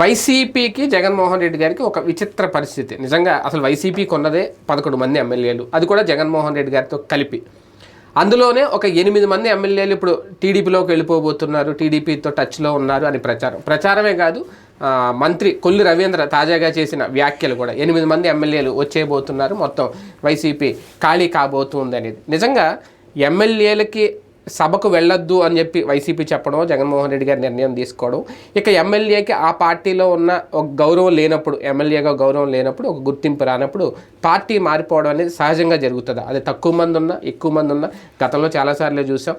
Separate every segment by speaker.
Speaker 1: వైసీపీకి జగన్మోహన్ రెడ్డి గారికి ఒక విచిత్ర పరిస్థితి. నిజంగా అసలు వైసీపీకి ఉన్నదే పదకొండు మంది ఎమ్మెల్యేలు. అది కూడా జగన్మోహన్ రెడ్డి గారితో కలిపి. అందులోనే ఒక ఎనిమిది మంది ఎమ్మెల్యేలు ఇప్పుడు టీడీపీలోకి వెళ్ళిపోబోతున్నారు టీడీపీతో టచ్లో ఉన్నారు అని ప్రచారం. ప్రచారమే కాదు మంత్రి కొల్లి రవీంద్ర తాజాగా చేసిన వ్యాఖ్యలు కూడా. ఎనిమిది మంది ఎమ్మెల్యేలు వచ్చేయబోతున్నారు మొత్తం వైసీపీ ఖాళీ కాబోతుంది అనేది నిజంగా ఎమ్మెల్యేలకి సభకు వెళ్ళొద్దు అని చెప్పి వైసీపీ చెప్పడం జగన్మోహన్ రెడ్డి గారి నిర్ణయం తీసుకోవడం. ఇక ఎమ్మెల్యేకి ఆ పార్టీలో ఉన్న ఒక గౌరవం లేనప్పుడు ఎమ్మెల్యేగా గౌరవం లేనప్పుడు ఒక గుర్తింపు రానప్పుడు పార్టీ మారిపోవడం అనేది సహజంగా జరుగుతుంది. అది తక్కువ మంది ఉన్నా ఎక్కువ మంది ఉన్నా గతంలో చాలాసార్లు చూసాం.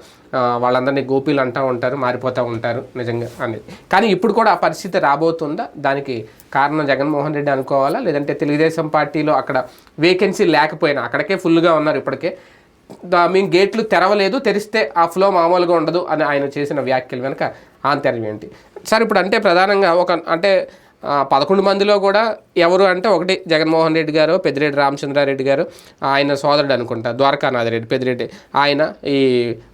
Speaker 1: వాళ్ళందరినీ గోపీలు అంటూ ఉంటారు మారిపోతూ ఉంటారు నిజంగా అనేది కానీ ఇప్పుడు కూడా ఆ పరిస్థితి రాబోతుందా? దానికి కారణం జగన్మోహన్ రెడ్డి అనుకోవాలా? లేదంటే తెలుగుదేశం పార్టీలో అక్కడ వేకెన్సీ లేకపోయినా అక్కడికే ఫుల్గా ఉన్నారు ఇప్పటికే. మేము గేట్లు తెరవలేదు తెరిస్తే ఆ ఫ్లో మామూలుగా ఉండదు అని ఆయన చేసిన వ్యాఖ్యలు వెనుక ఆంతర్యం ఏంటి? సార్ ఇప్పుడు అంటే ప్రధానంగా ఒక అంటే పదకొండు మందిలో కూడా ఎవరు అంటే ఒకటి జగన్మోహన్ రెడ్డి గారు పెద్దిరెడ్డి రామచంద్రారెడ్డి గారు ఆయన సోదరుడు అనుకుంటా ద్వారకానాథ్ రెడ్డి పెద్దిరెడ్డి ఆయన ఈ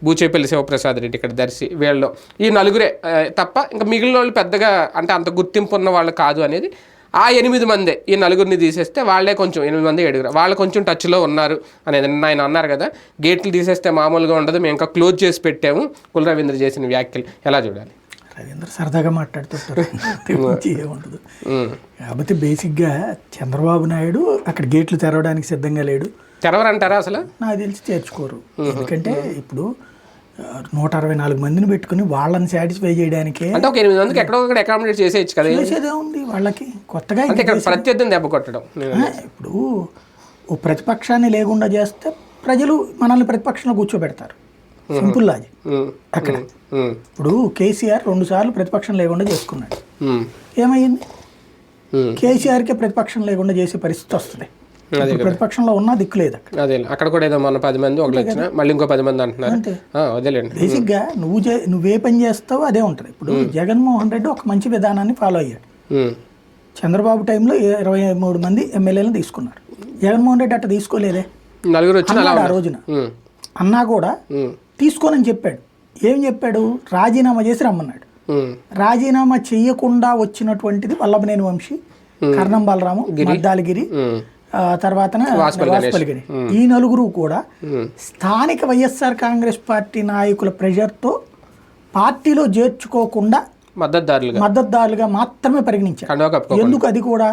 Speaker 1: బూచేపల్లి శివప్రసాద్ రెడ్డి ఇక్కడ దర్శి వీళ్ళు ఈ నలుగురే తప్ప ఇంకా మిగిలిన వాళ్ళు పెద్దగా అంటే అంత గుర్తింపు ఉన్న వాళ్ళు కాదు అనేది ఆ ఎనిమిది మందే ఈ నలుగురిని తీసేస్తే వాళ్ళే కొంచెం ఎనిమిది మంది ఏడుగురు. వాళ్ళు కొంచెం టచ్లో ఉన్నారు అనేది ఆయన అన్నారు కదా గేట్లు తీసేస్తే మామూలుగా ఉండదు. మేము ఇంకా క్లోజ్ చేసి పెట్టాము. కుల రవీంద్ర చేసిన వ్యాఖ్యలు ఎలా చూడాలి?
Speaker 2: రవీంద్ర సరదాగా మాట్లాడుతుంటారు.
Speaker 1: ఉమ్.
Speaker 2: కాకపోతే బేసిక్గా చంద్రబాబు నాయుడు అక్కడ గేట్లు తెరవడానికి సిద్ధంగా లేడు.
Speaker 1: తెరవరంటారా అసలు?
Speaker 2: నాకు తెలిసి చేర్చుకోరు. ఎందుకంటే ఇప్పుడు నూట అరవై నాలుగు మందిని పెట్టుకుని వాళ్ళని సాటిస్ఫై చేయడానికే
Speaker 1: అంటే ఒక ఎనిమిది మందికి ఎక్కడో ఒకటి అకామిడేట్ చేసేయచ్చు కదా.
Speaker 2: చేసేదే ఉంది వాళ్ళకి. కొత్తగా
Speaker 1: ప్రత్యర్థిని దెబ్బ కొట్టడం.
Speaker 2: ఇప్పుడు ఓ ప్రతిపక్షాన్ని లేకుండా చేస్తే ప్రజలు మనల్ని ప్రతిపక్షంలో కూర్చోబెడతారు. Simple
Speaker 1: um.
Speaker 2: అక్కడ. ఇప్పుడు కేసీఆర్ రెండు సార్లు ప్రతిపక్షం లేకుండా చేసుకున్నాడు. ఏమైంది. కేసీఆర్కే ప్రతిపక్షం లేకుండా చేసే పరిస్థితి వస్తుంది. ప్రతిపక్షంలో ఉన్నా దిక్కు లేదు
Speaker 1: అదే అక్కడ కూడా ఏదో మన పది మంది ఒకటి వచ్చిన మళ్ళీ ఇంకో పది మంది అంటున్నారు. వదిలేండి
Speaker 2: బేసిక్గా నువ్వు నువ్వే పని చేస్తావో అదే ఉంటుంది. ఇప్పుడు జగన్మోహన్ రెడ్డి ఒక మంచి విధానాన్ని ఫాలో అయ్యాడు. చంద్రబాబు టైంలో ఇరవై మూడు మంది ఎమ్మెల్యేలను తీసుకున్నారు. జగన్మోహన్ రెడ్డి అట్ట తీసుకోలేదే.
Speaker 1: నలుగురు వచ్చిన
Speaker 2: ఆ. రోజున. అన్నా కూడా. తీసుకోనని చెప్పాడు. ఏం చెప్పాడు? రాజీనామా చేసి రమ్మన్నాడు. రాజీనామా చెయ్యకుండా వచ్చినటువంటిది వల్లభనేని వంశీ కర్ణం బలరాము మద్దాలగిరి తర్వాత ఈ నలుగురు కూడా స్థానిక వైఎస్ఆర్ కాంగ్రెస్ పార్టీ నాయకుల ప్రెషర్తో పార్టీలో చేర్చుకోకుండా
Speaker 1: మద్దతుదారులుగా.
Speaker 2: మద్దతుదారులుగా మాత్రమే పరిగణించారు. ఎందుకు అది కూడా?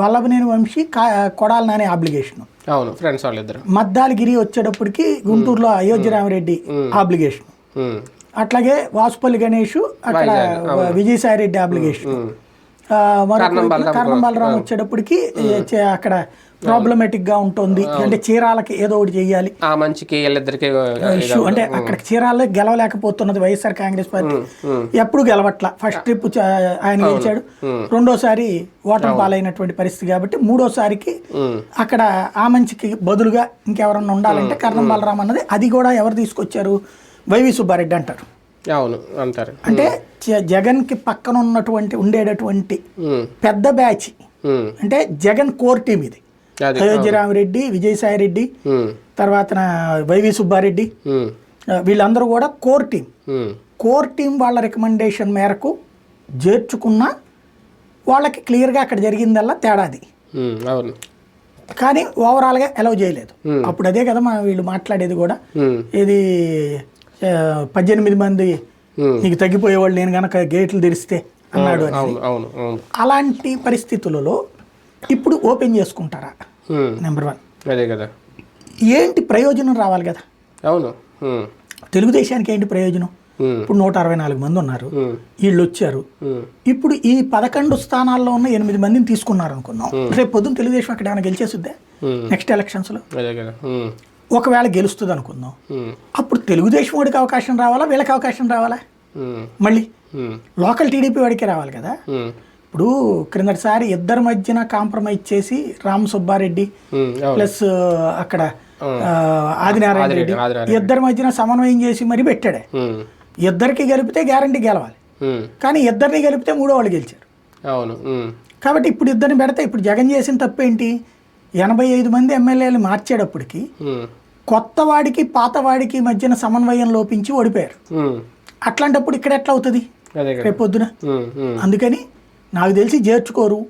Speaker 2: వల్లభనేని వంశీ కొడాలి నానే ఆబ్లిగేషన్
Speaker 1: అవును ఫ్రెండ్స్ వాళ్ళిద్దరు.
Speaker 2: మద్దాలగిరి వచ్చేటప్పటికి గుంటూరులో అయోధ్య రామరెడ్డి ఆబ్లిగేషన్. అట్లాగే వాసుపల్లి గణేష్ అక్కడ విజయసాయి రెడ్డి ఆబ్లిగేషన్ వైపున కర్ణం బలరాం వచ్చేటప్పటికి అక్కడ ప్రాబ్లమేటిక్గా ఉంటుంది. అంటే చీరాలకి ఏదో ఒకటి చెయ్యాలి
Speaker 1: ఆ మంచికి వీళ్ళిద్దరికి
Speaker 2: ఇష్యూ అంటే అక్కడ చీరాలే గెలవలేకపోతున్నది వైఎస్ఆర్ కాంగ్రెస్ పార్టీ. ఎప్పుడు గెలవట్ల. ఫస్ట్ ట్రిప్ ఆయన గెలిచాడు. రెండోసారి ఓటమి పాలైనటువంటి పరిస్థితి కాబట్టి మూడోసారికి అక్కడ ఆ మంచికి బదులుగా ఇంకెవరన్నా ఉండాలంటే కర్ణం బలరాం అన్నది అది కూడా ఎవరు తీసుకొచ్చారు? వైవి సుబ్బారెడ్డి అంటారు.
Speaker 1: అవును అంటారు
Speaker 2: అంటే జగన్కి పక్కన ఉన్నటువంటి ఉండేటటువంటి. పెద్ద బ్యాచ్. అంటే జగన్ కోర్ టీం ఇది అయోధ్యరామరెడ్డి విజయసాయి రెడ్డి. తర్వాత వైవి సుబ్బారెడ్డి వీళ్ళందరూ కూడా కోర్ టీం. కోర్ టీం వాళ్ళ రికమెండేషన్ మేరకు చేర్చుకున్న వాళ్ళకి క్లియర్గా అక్కడ జరిగిందల్లా తేడాది.
Speaker 1: అవును
Speaker 2: కానీ ఓవరాల్గా అలౌ చేయలేదు అప్పుడు అదే కదా మా వీళ్ళు మాట్లాడేది కూడా. ఇది పద్దెనిమిది మంది. నీకు తగ్గిపోయేవాళ్ళు నేను గనక గేట్లు తెరిస్తే అన్నాడు అలాంటి పరిస్థితులలో ఇప్పుడు ఓపెన్ చేసుకుంటారా. నెంబర్ వన్
Speaker 1: అదే కదా
Speaker 2: ఏంటి ప్రయోజనం రావాలి కదా
Speaker 1: అవును.
Speaker 2: తెలుగుదేశానికి ఏంటి ప్రయోజనం. ఇప్పుడు నూట అరవై నాలుగు మంది ఉన్నారు. వీళ్ళు వచ్చారు. ఇప్పుడు ఈ పదకొండు స్థానాల్లో ఉన్న ఎనిమిది మందిని తీసుకున్నారు అనుకుందాం రేపు పొద్దున్న తెలుగుదేశం అక్కడ ఏమైనా గెలిచేస్తుందే
Speaker 1: Hmm.
Speaker 2: నెక్స్ట్
Speaker 1: కదా ఉమ్.
Speaker 2: ఒకవేళ గెలుస్తుంది అనుకుందాం. అప్పుడు తెలుగుదేశం వాడికి అవకాశం రావాలా వీళ్ళకి అవకాశం రావాలా. మళ్ళీ. లోకల్ టీడీపీ వాడికే రావాలి కదా. ఇప్పుడు క్రిందటిసారి ఇద్దరి మధ్యన కాంప్రమైజ్ చేసి రామ్ సుబ్బారెడ్డి ప్లస్ అక్కడ ఆదినారాయణ రెడ్డి ఇద్దరి మధ్యన సమన్వయం చేసి మరీ పెట్టాడే. ఇద్దరికి గెలిపితే గ్యారంటీ గెలవాలి. కానీ ఇద్దరిని గెలిపితే మూడో వాళ్ళు గెలిచారు
Speaker 1: అవును.
Speaker 2: కాబట్టి ఇప్పుడు ఇద్దరిని పెడితే ఇప్పుడు జగన్ చేసిన తప్పేంటి ఎనభై ఐదు మంది ఎమ్మెల్యేలు మార్చేటప్పటికి. కొత్త వాడికి పాత వాడికి మధ్యన సమన్వయం లోపించి ఓడిపోయారు. అట్లాంటప్పుడు ఇక్కడ ఎట్లా అవుతుంది
Speaker 1: అదే కదా
Speaker 2: రేపు పొద్దున
Speaker 1: ఉమ్. ఉమ్.
Speaker 2: అందుకని నాకు తెలిసి చేర్చుకోరు.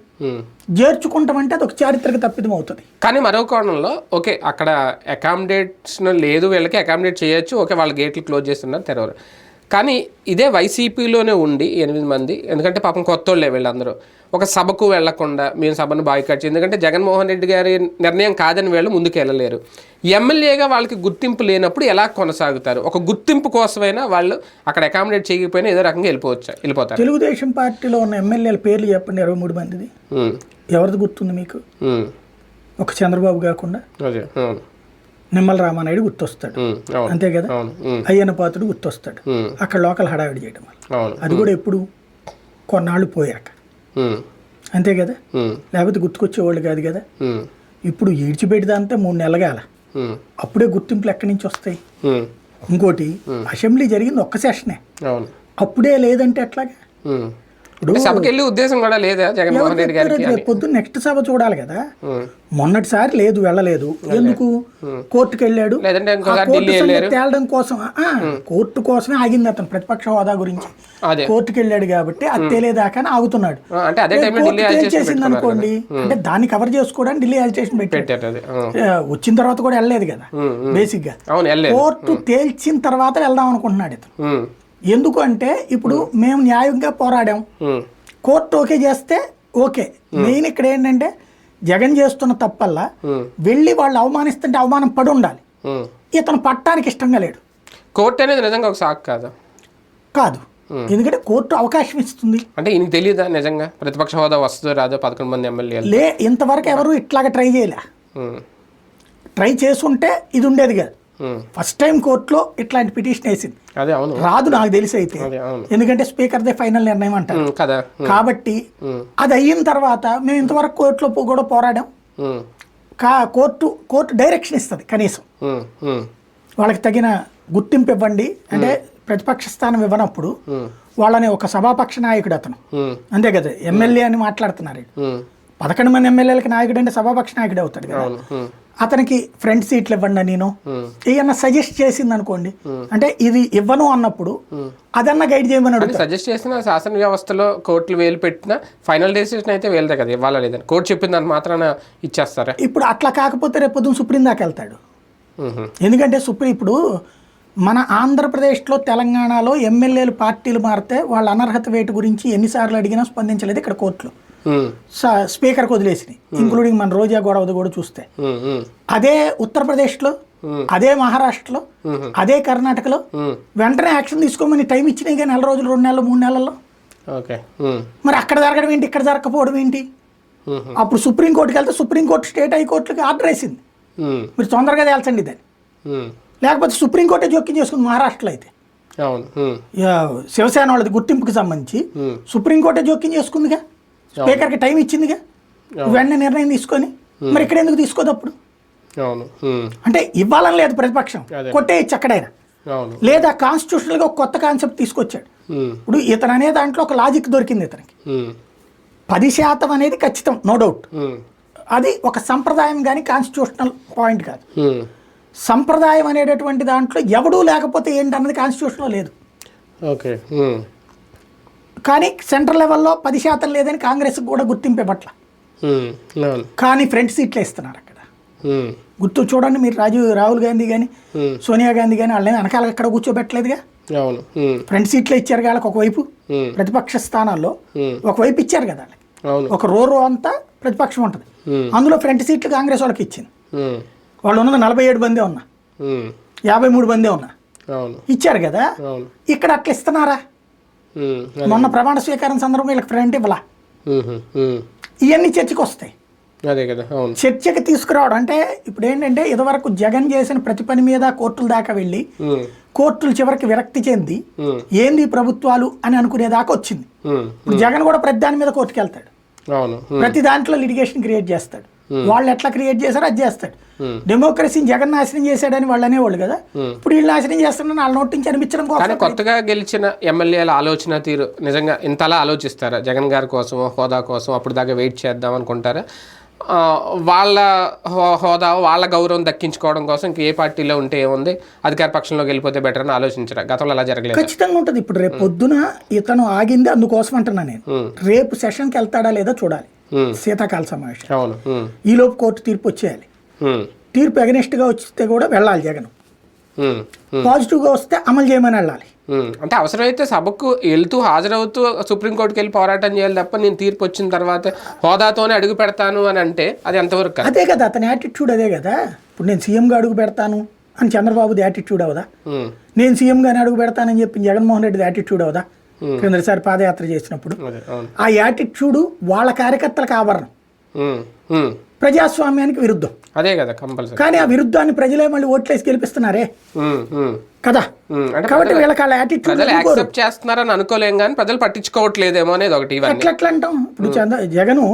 Speaker 2: చేర్చుకుంటామంటే అది ఒక చారిత్రక తప్పిదం అవుతుంది
Speaker 1: కానీ మరో కోణంలో ఓకే అక్కడ అకామిడేషన్ లేదు వీళ్ళకి అకామిడేట్ చేయొచ్చు ఓకే వాళ్ళ గేట్లు క్లోజ్ చేస్తున్నారు తెరవరు కానీ ఇదే వైసీపీలోనే ఉండి ఎనిమిది మంది ఎందుకంటే పాపం కొత్త వాళ్ళే వీళ్ళందరూ. ఒక సభకు వెళ్ళకుండా మేము సభను బాయ్కట్ ఎందుకంటే జగన్మోహన్ రెడ్డి గారి నిర్ణయం కాదని వీళ్ళు ముందుకు వెళ్ళలేరు. ఎమ్మెల్యేగా వాళ్ళకి గుర్తింపు లేనప్పుడు ఎలా కొనసాగుతారు? ఒక గుర్తింపు కోసమైనా వాళ్ళు అక్కడ అకామిడేట్ చేయకపోయినా ఏదో రకంగా వెళ్ళిపోవచ్చు వెళ్ళిపోతారు.
Speaker 2: తెలుగుదేశం పార్టీలో ఉన్న ఎమ్మెల్యేల పేర్లు చెప్పండి ఇరవై మూడు మందిది. ఎవరిది గుర్తుంది మీకు? ఒక చంద్రబాబు కాకుండా. నిమ్మల రామానాయుడు గుర్తొస్తాడు. అంతే కదా? అయ్యన్న పాత్రుడు గుర్తొస్తాడు. అక్కడ లోకల్ హడావిడి చేయడం వల్ల. అది కూడా ఎప్పుడు కొన్నాళ్ళు పోయాక. అంతే కదా? లేకపోతే గుర్తుకొచ్చేవాళ్ళు కాదు కదా? ఇప్పుడు ఈడ్చిపెడిదంతా మూడు నెలగాల అప్పుడే గుర్తింపులు ఎక్కడి నుంచి వస్తాయి? ఇంకోటి అసెంబ్లీ జరిగింది ఒక్క సెషనే. అప్పుడే లేదంటే ఎట్లాగా. ఇప్పుడు
Speaker 1: సభకి వెళ్ళే ఉద్దేశం కూడా లేదా జగన్మోహన్ రెడ్డి గారికి అని?
Speaker 2: పొద్దున్న నెక్స్ట్ సభ చూడాలి కదా. మొన్నటిసారి లేదు వెళ్ళలేదు. ఎందుకు? కోర్టుకు వెళ్ళాడు తేలడం కోసం కోర్టు కోసమే ఆగింది అతను ప్రతిపక్ష హోదా గురించి. కోర్టుకు వెళ్ళాడు కాబట్టి అది తేలేదాకా ఆగుతున్నాడు. చేసింది అనుకోండి అంటే దాన్ని కవర్ చేసుకోవడానికి ఢిల్లీ అజిటేషన్ పెట్టాడు. వచ్చిన తర్వాత కూడా వెళ్ళలేదు కదా.
Speaker 1: బేసిక్గా
Speaker 2: కోర్టు తేల్చిన తర్వాత వెళ్దాం అనుకుంటున్నాడు ఇతను. ఎందుకు అంటే ఇప్పుడు మేము న్యాయంగా పోరాడాం.
Speaker 1: ఉమ్,
Speaker 2: కోర్టు ఓకే చేస్తే ఓకే. మెయిన్ ఇక్కడ ఏంటంటే జగన్ చేస్తున్న తప్పల్లా వెళ్ళి వాళ్ళు అవమానిస్తుంటే అవమానం పడి ఉండాలి. ఇతను పట్టానికి ఇష్టంగా లేడు.
Speaker 1: కోర్టు అనేది నిజంగా ఒక సాకు కాదా?
Speaker 2: కాదు. ఎందుకంటే కోర్టు అవకాశం ఇస్తుంది.
Speaker 1: అంటే ఈయనకి తెలియదా నిజంగా? ప్రతిపక్ష హోదా వస్తుందో రాదో పదకొండు మంది ఎమ్మెల్యేలు
Speaker 2: లే ఇంతవరకు ఎవరు ఇట్లాగా ట్రై చేయలే. ట్రై చేసుంటే ఇది ఉండేది కాదు. ఫస్ట్ టైం కోర్టులో ఇట్లాంటి పిటిషన్ వేసింది. రాదు నాకు తెలిసి అయితే. ఎందుకంటే స్పీకర్దే ఫైనల్ నిర్ణయం అంటారు. కాబట్టి అది అయిన తర్వాత మేము ఇంతవరకు కోర్టులో కూడా పోరాడాం. కా కోర్టు కోర్టు డైరెక్షన్ ఇస్తుంది కనీసం. వాళ్ళకి తగిన గుర్తింపు ఇవ్వండి. అంటే ప్రతిపక్ష స్థానం ఇవ్వనప్పుడు వాళ్ళని ఒక సభాపక్ష నాయకుడు అతను. అంతే కదా ఎమ్మెల్యే అని మాట్లాడుతున్నారు. పదకొండు మంది ఎమ్మెల్యేలకి నాయకుడు అంటే సభాపక్ష నాయకుడు అవుతాడు కదా. అతనికి ఫ్రంట్ సీట్లు ఇవ్వండి నేను. ఏమన్నా సజెస్ట్ చేసింది అనుకోండి అంటే ఇది ఇవ్వను అన్నప్పుడు అదన్నా గైడ్ చేయమని
Speaker 1: సజెస్ట్ చేసిన శాసన వ్యవస్థలో కోర్టులు వేలు పెట్టిన ఫైనల్ డెసిషన్ అయితే వేలదే కదా ఇవ్వాలా లేదని కోర్టు చెప్పిన దాన్ని మాత్రాన ఇచ్చేస్తారా?
Speaker 2: ఇప్పుడు అట్లా కాకపోతే రేపు పొద్దున్న సుప్రీం దాకా వెళ్తాడు. ఎందుకంటే సుప్రీం ఇప్పుడు మన ఆంధ్రప్రదేశ్లో తెలంగాణలో ఎమ్మెల్యేలు పార్టీలు మారితే వాళ్ళ అనర్హత వేటు గురించి ఎన్నిసార్లు అడిగినా స్పందించలేదు ఇక్కడ కోర్టులో. స్పీకర్కి వదిలేసినాయి. ఇంక్లూడింగ్ మన రోజా గొడవది కూడా చూస్తే. అదే ఉత్తరప్రదేశ్లో అదే మహారాష్ట్రలో అదే కర్ణాటకలో వెంటనే యాక్షన్ తీసుకోమని టైం ఇచ్చినాయి కానీ నెల రోజులు రెండు నెలలు మూడు నెలల్లో.
Speaker 1: ఓకే.
Speaker 2: మరి అక్కడ జరగడం ఏంటి? ఇక్కడ జరగకపోవడం ఏంటి? అప్పుడు సుప్రీంకోర్టుకి వెళ్తే సుప్రీంకోర్టు స్టేట్ హైకోర్టుకి ఆర్డర్ వేసింది. మీరు తొందరగా తేల్చండి దాన్ని. లేకపోతే సుప్రీంకోర్టే జోక్యం చేసుకుంది మహారాష్ట్రలో అయితే. శివసేన వాళ్ళది గుర్తింపుకి సంబంధించి సుప్రీంకోర్టే జోక్యం చేసుకుందిగా? స్పీకర్కి టైం ఇచ్చిందిగా? వెంటనే నిర్ణయం తీసుకొని? మరి ఇక్కడ ఎందుకు తీసుకోదు అప్పుడు? అంటే ఇవ్వాలని లేదు ప్రతిపక్షం. కొట్టేయచ్చు అక్కడైనా
Speaker 1: అవును.
Speaker 2: లేదా కాన్స్టిట్యూషనల్గా ఒక కొత్త కాన్సెప్ట్ తీసుకొచ్చాడు. ఇప్పుడు ఇతను అనే దాంట్లో ఒక లాజిక్ దొరికింది ఇతనికి. పది శాతం అనేది ఖచ్చితం నో డౌట్. అది ఒక సంప్రదాయం కానీ కాన్స్టిట్యూషనల్ పాయింట్ కాదు. సంప్రదాయం అనేటటువంటి దాంట్లో ఎవడూ లేకపోతే ఏంటన్నది కాన్స్టిట్యూషన్లో లేదు.
Speaker 1: ఓకే.
Speaker 2: కానీ సెంట్రల్ లెవెల్లో పది శాతం లేదని కాంగ్రెస్ కూడా గుర్తింపు
Speaker 1: అవును.
Speaker 2: కానీ ఫ్రంట్ సీట్లు ఇస్తున్నారు అక్కడ. గుర్తు చూడండి మీరు రాజీవ్ రాహుల్ గాంధీ కానీ సోనియా గాంధీ కానీ వాళ్ళని వెనకాల ఎక్కడ కూర్చోబెట్టలేదుగా?
Speaker 1: అవును.
Speaker 2: ఫ్రంట్ సీట్లు ఇచ్చారు వాళ్ళకి ఒకవైపు ప్రతిపక్ష స్థానాల్లో ఒకవైపు ఇచ్చారు కదా వాళ్ళకి. ఒక రో రో అంతా ప్రతిపక్షం ఉంటుంది. అందులో ఫ్రంట్ సీట్లు కాంగ్రెస్ వాళ్ళకి ఇచ్చింది. వాళ్ళు ఉన్నది నలభై ఏడు మందే ఉన్నా. యాభై మూడు మందే ఉన్నా. ఇచ్చారు కదా? ఇక్కడ అట్లా ఇస్తున్నారా? మొన్న ప్రమాణ స్వీకారం సందర్భంగా వీళ్ళకి ఫ్రంట్ ఇవ్వలా. ఇవన్నీ చర్చకు వస్తాయి
Speaker 1: అదే కదా అవును.
Speaker 2: చర్చకి తీసుకురావడం అంటే ఇప్పుడు ఏంటంటే ఇదివరకు జగన్ చేసిన ప్రతి పని మీద కోర్టుల దాకా వెళ్ళి కోర్టులు చివరికి విరక్తి చెంది ఏంది ప్రభుత్వాలు అని అనుకునేదాకా వచ్చింది.
Speaker 1: ఉమ్,
Speaker 2: ఇప్పుడు జగన్ కూడా ప్రతి దాని మీద కోర్టుకు వెళ్తాడు ప్రతి దాంట్లో లిటిగేషన్ క్రియేట్ చేస్తాడు. వాళ్ళు ఎట్లా క్రియేట్ చేశారో అది చేస్తాడు. డెమోక్రసీని జగన్ నాశనం చేశాడని వాళ్ళు అనేవాళ్ళు కదా.
Speaker 1: ఉమ్.
Speaker 2: ఇప్పుడు వీళ్ళు నాశనం చేస్తున్నా వాళ్ళ నోటి నుంచి అనిపించడం కోసం
Speaker 1: కొత్తగా గెలిచిన ఎమ్మెల్యేల ఆలోచన తీరు నిజంగా ఇంతలా ఆలోచిస్తారా? జగన్ గారి కోసం హోదా కోసం అప్పుడు దాకా వెయిట్ చేద్దాం అనుకుంటారా? వాళ్ళ హోదా వాళ్ళ గౌరవం దక్కించుకోవడం కోసం ఇంక ఏ పార్టీలో ఉంటే ఏముంది? అధికార పక్షంలోకి వెళ్ళిపోతే బెటర్ అని ఆలోచించరా? గతంలో అలా జరగలేదు?
Speaker 2: ఖచ్చితంగా ఉంటుంది. ఇప్పుడు రేపు పొద్దున ఇతను ఆగింది అందుకోసం అంటున్నా నేను. రేపు సెషన్కి వెళ్తాడా లేదా చూడాలి. శీతాకాల సమావేశం.
Speaker 1: అవును. ఉమ్,
Speaker 2: ఈ లోపు కోర్టు తీర్పు వచ్చేయాలి. తీర్పు against గా వస్తే కూడా వెళ్ళాలి జగన్. పాజిటివ్గా వస్తే అమలు చేయమని వెళ్ళాలి.
Speaker 1: అంటే అవసరమైతే సభకు వెళ్తూ హాజరవుతూ సుప్రీంకోర్టుకి వెళ్ళి పోరాటం చేయాలి తప్ప నేను తీర్పు వచ్చిన తర్వాత హోదాతోనే అడుగు పెడతాను అని అంటే అది ఎంతవరకు
Speaker 2: అదే కదా అతని యాటిట్యూడ్ అదే కదా. ఇప్పుడు నేను సీఎంగా అడుగు పెడతాను అని చంద్రబాబుది యాటిట్యూడ్ అవదా? నేను సీఎంగానే అడుగు పెడతానని చెప్పి జగన్మోహన్ రెడ్డిది యాటిట్యూడ్ అవదా? క్రిందసారి పాదయాత్ర చేసినప్పుడు ఆ యాటిట్యూడ్ వాళ్ళ కార్యకర్తలకు
Speaker 1: ఉమ్.
Speaker 2: ప్రజాస్వామ్యానికి విరుద్ధం.
Speaker 1: అదే కదా కంపల్సరీ.
Speaker 2: కానీ ఆ విరుద్ధాన్ని ప్రజలే మళ్ళీ ఓట్లేసి గెలిపిస్తున్నారే? కదా. కాబట్టి వీళ్ళకి వాళ్ళ యాటిట్యూడ్
Speaker 1: యాక్సెప్ట్ చేస్తున్నారని అనుకోలేం కానీ ప్రజలు పట్టించుకోవట్లేదేమో అనేది ఒకటి
Speaker 2: ఎట్లా అంటాం ఇప్పుడు జగను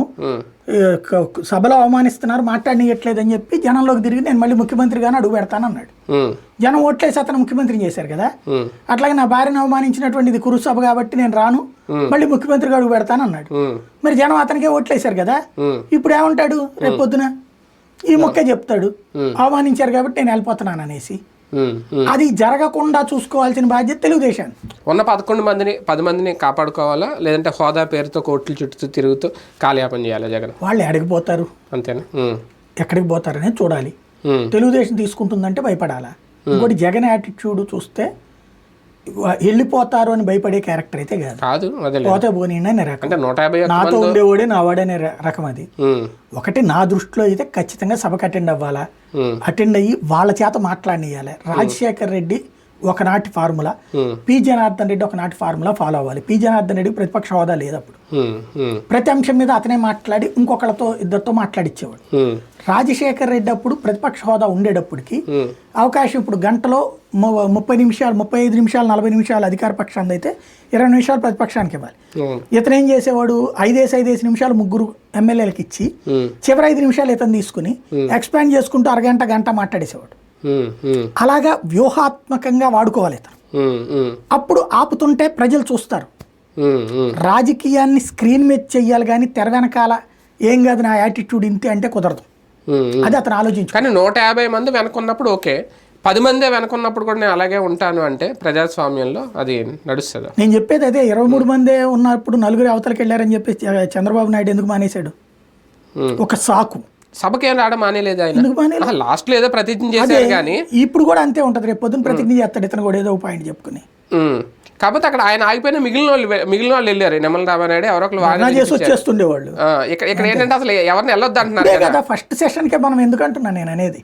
Speaker 2: సభలో అవమానిస్తున్నారు మాట్లాడనీయట్లేదు అని చెప్పి జనంలోకి తిరిగి నేను మళ్ళీ ముఖ్యమంత్రిగానే అడుగు పెడతాను అన్నాడు
Speaker 1: ఉమ్,
Speaker 2: జనం ఓట్లేసి అతను ముఖ్యమంత్రిని చేశారు కదా? అట్లాగే నా భార్యను అవమానించినటువంటి ఇది కురు సభ కాబట్టి నేను రాను మళ్ళీ ముఖ్యమంత్రిగా అడుగు పెడతాను అన్నాడు మరి జనం అతనికే ఓట్లేశారు కదా? ఇప్పుడు ఏమంటాడు రేపు పొద్దున? ఈ మొక్కే చెప్తాడు అవమానించారు కాబట్టి నేను వెళ్ళిపోతున్నాను అనేసి. అది జరగకుండా చూసుకోవాల్సిన బాధ్యత తెలుగుదేశం
Speaker 1: ఉన్న పదకొండు మందిని పది మందిని కాపాడుకోవాలా? లేదంటే హోదా పేరుతో కోర్టుల చుట్టూ తిరుగుతూ కాలయాపన చేయాలా జగన్?
Speaker 2: వాళ్ళు ఎడగిపోతారు
Speaker 1: అంతేనా? ఉమ్,
Speaker 2: ఎక్కడికి పోతారనేది చూడాలి. తెలుగుదేశం తీసుకుంటుందంటే భయపడాలా? ఇంకోటి జగన్ యాటిట్యూడ్ చూస్తే వెళ్ళిపోతారు అని భయపడే క్యారెక్టర్ అయితే కాదు. పోతే పోనీయండి అనే రకం. నాతో ఉండేవాడే నా వాడనే రకం అది. ఒకటి నా దృష్టిలో అయితే ఖచ్చితంగా సభకు అటెండ్ అవ్వాలా? అటెండ్ అయ్యి వాళ్ళ చేత మాట్లాడియాలి రాజశేఖర్ రెడ్డి ఒకనాటి ఫార్ములా. పి జనార్దన్ రెడ్డి ఒకనాటి ఫార్ములా ఫాలో అవ్వాలి. పి జనార్దన్ రెడ్డి ప్రతిపక్ష హోదా లేదు అప్పుడు ప్రతి అంశం మీద అతనే మాట్లాడి ఇంకొకళ్ళతో ఇద్దరితో మాట్లాడిచ్చేవాడు. రాజశేఖర్ రెడ్డి అప్పుడు ప్రతిపక్ష హోదా ఉండేటప్పటికి అవకాశం ఇప్పుడు గంటలో ముప్పై నిమిషాలు ముప్పై ఐదు నిమిషాలు నలభై నిమిషాలు అధికార పక్షానికి అయితే ఇరవై నిమిషాలు ప్రతిపక్షానికి ఇవ్వాలి. ఇతను ఏం చేసేవాడు? ఐదేసి ఐదేసి నిమిషాలు ముగ్గురు ఎమ్మెల్యేలకు ఇచ్చి చివరి ఐదు నిమిషాలు ఇతను తీసుకుని ఎక్స్పాండ్ చేసుకుంటూ అరగంట గంట మాట్లాడేసేవాడు. అలాగా వ్యూహాత్మకంగా వాడుకోవాలి ఇతను. అప్పుడు ఆపుతుంటే ప్రజలు చూస్తారు. రాజకీయాన్ని స్క్రీన్ మీద చెయ్యాలి కానీ తెర వెనకాల ఏం కాదు నా యాటిట్యూడ్ ఇంతే అంటే కుదరదు. అది అతను ఆలోచించు.
Speaker 1: కానీ నూట యాభై మంది వెనకున్నప్పుడు ఓకే. పది మందే వెనకున్నప్పుడు కూడా నేను అలాగే ఉంటాను అంటే ప్రజాస్వామ్యంలో అది నడుస్తుందా?
Speaker 2: నేను చెప్పేది అదే ఇరవై మూడు మందే ఉన్నప్పుడు నలుగురు అవతలకి వెళ్ళారని చెప్పి చంద్రబాబు నాయుడు ఎందుకు మానేశాడు. ఒక సాకు.
Speaker 1: సభకి ఏం రావడం మానేలేదు ఆయన. లాస్ట్లో ఏదో ప్రతిజ్ఞ చేశారు కానీ.
Speaker 2: ఇప్పుడు కూడా అంతే ఉంటది రేపు పొద్దున్న ప్రతిజ్ఞ చేస్తాడు ఇతను కూడా ఏదో పాయింట్ చెప్పుకుని.
Speaker 1: కాకపోతే అక్కడ ఆయన ఆగిపోయిన మిగిలిన వాళ్ళు మిగిలిన వాళ్ళు వెళ్ళారు. నిమ్మల రామానాయుడు ఎవరో ఒకరు
Speaker 2: వచ్చేస్తుండేవాళ్ళు.
Speaker 1: ఆ, ఇక్కడ ఇక్కడ ఏంటంటే అసలు ఎవరిని వెళ్ళొద్దు అంటున్నారు కదా.
Speaker 2: ఫస్ట్ సెషన్కే మనం ఎందుకు అంటున్నా నేను అనేది.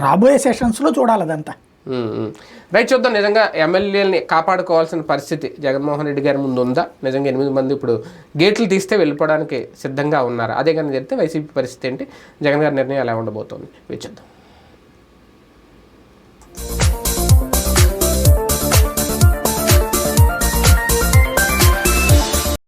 Speaker 2: రాబోయే సెషన్స్లో చూడాలి అదంతా.
Speaker 1: రైట్ చూద్దాం నిజంగా ఎమ్మెల్యేలని కాపాడుకోవాల్సిన పరిస్థితి జగన్మోహన్ రెడ్డి గారి ముందు ఉందా? నిజంగా ఎనిమిది మంది ఇప్పుడు గేట్లు తీస్తే వెళ్ళిపోవడానికి సిద్ధంగా ఉన్నారు? అదే కానీ జరిగితే వైసీపీ పరిస్థితి ఏంటి? జగన్ గారి నిర్ణయం ఎలా ఉండబోతోంది? వేచిద్దాం